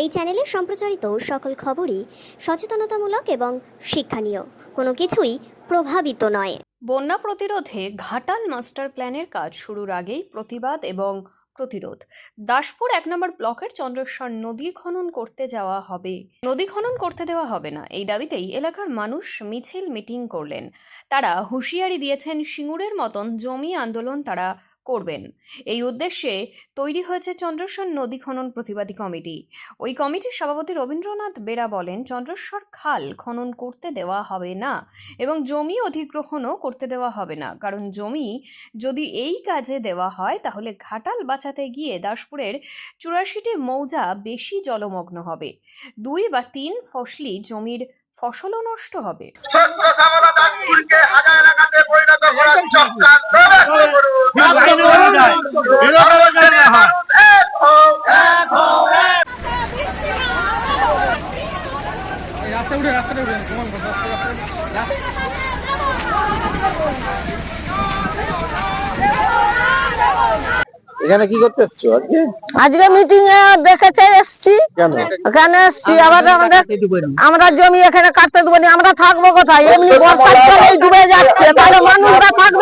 এই চ্যানেলে সম্প্রচারিত সকল খবরই সচেতনতামূলক এবং শিক্ষণীয়। কোনো কিছুই প্রভাবিত নয়। বন্যা প্রতিরোধে ঘাটাল মাস্টার প্ল্যানের কাজ শুরুর আগেই প্রতিবাদ এবং প্রতিরোধ। দাসপুর এক নম্বর ব্লকের চন্দ্রেশ্বর নদী খনন করতে যাওয়া হবে। নদী খনন করতে দেওয়া হবে না, এই দাবিতেই এলাকার মানুষ মিছিল মিটিং করলেন। তারা হুঁশিয়ারি দিয়েছেন, সিঙ্গুরের মতন জমি আন্দোলন তারা করবেন। এই উদ্দেশ্যে তৈরি হয়েছে চন্দ্রেশ্বর নদী খনন প্রতিবাদী কমিটি। ওই কমিটির সভাপতি রবীন্দ্রনাথ বেরা বলেন, চন্দ্রেশ্বর খাল খনন করতে দেওয়া হবে না এবং জমি অধিগ্রহণও করতে দেওয়া হবে না। কারণ জমি যদি এই কাজে দেওয়া হয়, তাহলে ঘাটাল বাঁচাতে গিয়ে দাসপুরের চুরাশিটি মৌজা বেশি জলমগ্ন হবে। দুই বা তিন ফসলি জমির ফসলও নষ্ট হবে। রাস্তা উঠে রাস্তাটা উঠে। সমান রাস্তা রাস্তা এখানে কি করতে এসছো আজকে? আজকে মিটিং এ দেখেছে এসছি। কেন? এখানে এসছি আবার আমাদের আমরা জমি এখানে কাটতে দেবো না আমরা থাকব কোথায়? এমনি বর্ষার জলেই ডুবে যাচ্ছে তাহলে মানুষরা থাকবে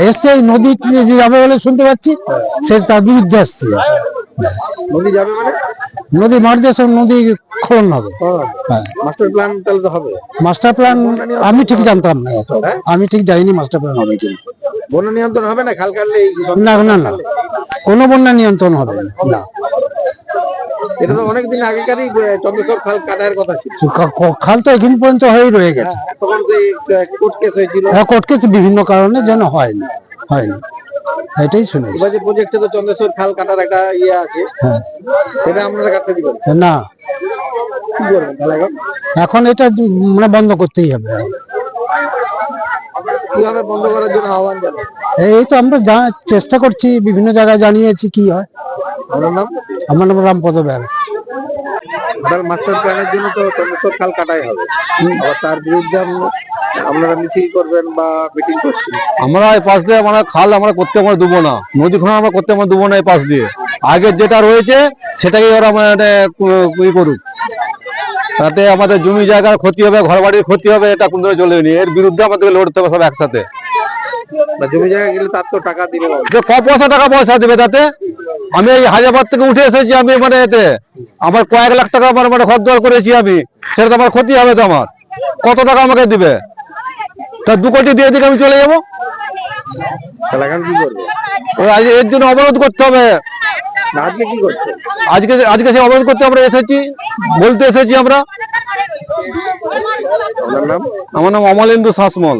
এসছে নদী যে যাবে বলে শুনতে পাচ্ছি সে তার বিরুদ্ধে আসছে। নদী যাবে মানে? নদী মারতে সব নদী খনন হবে। হ্যাঁ। মাস্টার প্ল্যান তাহলে তো হবে। মাস্টার প্ল্যান আমি ঠিক জানতাম না আমি ঠিক যাইনি মাস্টার প্ল্যান হবে কিন্তু বন্য নিয়ন্ত্রণ হবে না? খাল কাটলে না না না। কোনো বন্যা নিয়ন্ত্রণ হবে না। এটা তো অনেকদিন আগেকারই আহ, চন্দ্রচর খাল কাটার কথা ছিল। খাল তো এখন পর্যন্ত হয়েই রয়ে গেছে। তখন তো কোর্ট কেস হয়েছিল। কটকেছে বিভিন্ন কারণে যেন হয়নি হয়নি। এটাই শুনেছি। এবার যে প্রজেক্টে তো চন্দ্রচর খাল কাটার একটা ইয়ে আছে হ্যাঁ। সেটা আপনারা কাটতে দিবেন না। কি করবেন তাহলে এখন এটা মানে বন্ধ করতেই হবে। কীভাবে বন্ধ করার জন্য আহ্বান জানান? এই তো আমরা যা- চেষ্টা করছি বিভিন্ন জায়গায় জানিয়েছি কি হয়। আপনার নাম? আমার নাম রামপদ বের তাহলে মাস্টার প্ল্যানের জন্য তো চন্দ্রচর খাল কাটাই হবে। আবার তার বিরুদ্ধে আপনারা মিছিল করবেন বা মিটিং করছেন। আমরা এই পাশ দিয়ে আমরা খাল আমরা করতে আমরা দেবো না। নদী খনন আমরা করতে আমরা দেবো না এই পাশ দিয়ে। আগের যেটা রয়েছে সেটাকে ওরা মানে ই করুক। তাতে আমাদের জমি জায়গার ক্ষতি হবে ঘর বাড়ির ক্ষতি হবে এটা কোন দিনে চলে এর বিরুদ্ধে আমাদেরকে লড়তে হবে সব একসাথে। জমি জায়গা গেলে তার তো টাকা যে ক পয়সা টাকা পয়সা দেবে তাতে। আমি এই হাজারবার থেকে উঠে এসেছি আমি মানে এতে। আমার কয়েক লাখ টাকা আমার মানে ঘর করেছি আমি। সেটা তো আমার ক্ষতি হবে তো আমার। কত টাকা আমাকে দিবে? তা দু কোটি দিয়ে দিকে আমি চলে যাব। এর জন্য অবরোধ করতে হবে। আজকে কি করছে? আজকে আজকে সে অবরোধ করতে আমরা এসেছি বলতে এসেছি আমরা। আমার নাম অমলেন্দু শাসমল।